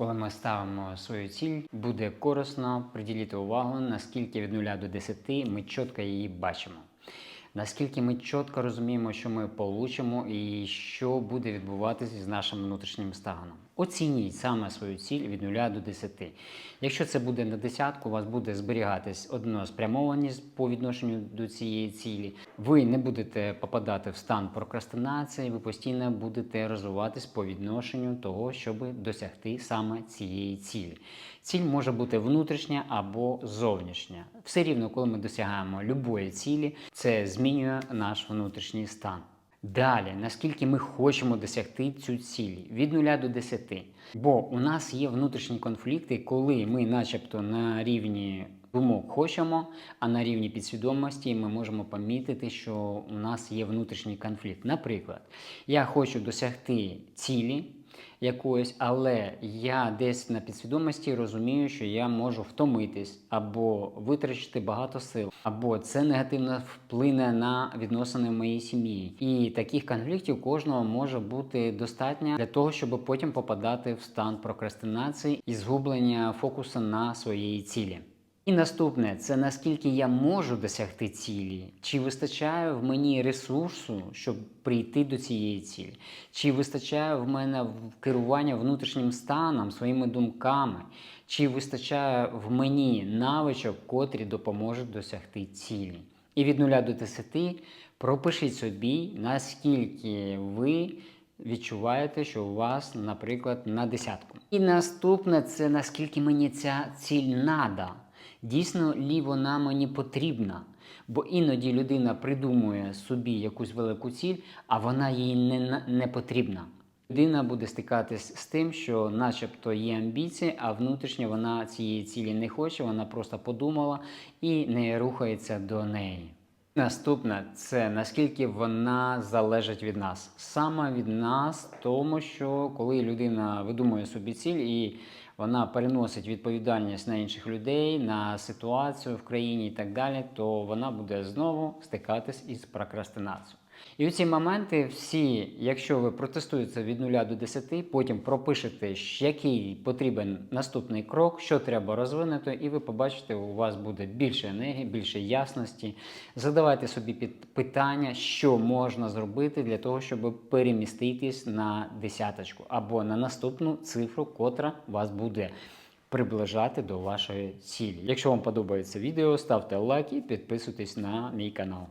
Коли ми ставимо свою ціль, буде корисно приділити увагу, наскільки від 0 до 10 ми чітко її бачимо. Наскільки ми чітко розуміємо, що ми получимо і що буде відбуватися з нашим внутрішнім станом. Оцініть саме свою ціль від 0 до 10. Якщо це буде на десятку, у вас буде зберігатись односпрямованість по відношенню до цієї цілі. Ви не будете попадати в стан прокрастинації, ви постійно будете розвиватись по відношенню того, щоб досягти саме цієї цілі. Ціль може бути внутрішня або зовнішня. Все рівно, коли ми досягаємо любої цілі, це змінює наш внутрішній стан. Далі, наскільки ми хочемо досягти цю ціль від 0 до 10. Бо у нас є внутрішні конфлікти, коли ми, начебто, на рівні думок хочемо, а на рівні підсвідомості ми можемо помітити, що у нас є внутрішній конфлікт. Наприклад, я хочу досягти цілі якоїсь, але я десь на підсвідомості розумію, що я можу втомитись або витрачити багато сил, або це негативно вплине на відносини в моїй сім'ї. І таких конфліктів кожного може бути достатньо для того, щоб потім попадати в стан прокрастинації і згублення фокусу на своєї цілі. І наступне це наскільки я можу досягти цілі, чи вистачає в мені ресурсу, щоб прийти до цієї цілі, чи вистачає в мене керування внутрішнім станом, своїми думками, чи вистачає в мені навичок, котрі допоможуть досягти цілі. І від 0 до 10 пропишіть собі, наскільки ви відчуваєте, що у вас, наприклад, на десятку. І наступне це наскільки мені ця ціль нада. Дійсно, лі вона мені потрібна. Бо іноді людина придумує собі якусь велику ціль, а вона їй не, не потрібна. Людина буде стикатись з тим, що, начебто, є амбіції, а внутрішньо вона цієї цілі не хоче, вона просто подумала і не рухається до неї. Наступне це наскільки вона залежить від нас. Саме від нас, тому що коли людина видумує собі ціль і вона переносить відповідальність на інших людей, на ситуацію в країні і так далі, то вона буде знову стикатись із прокрастинацією. І у ці моменти всі, якщо ви протестуєте від 0 до 10, потім пропишете, який потрібен наступний крок, що треба розвинути, і ви побачите, у вас буде більше енергії, більше ясності. Задавайте собі питання, що можна зробити для того, щоб переміститись на десяточку або на наступну цифру, котра вас буде приближати до вашої цілі. Якщо вам подобається відео, ставте лайк і підписуйтесь на мій канал.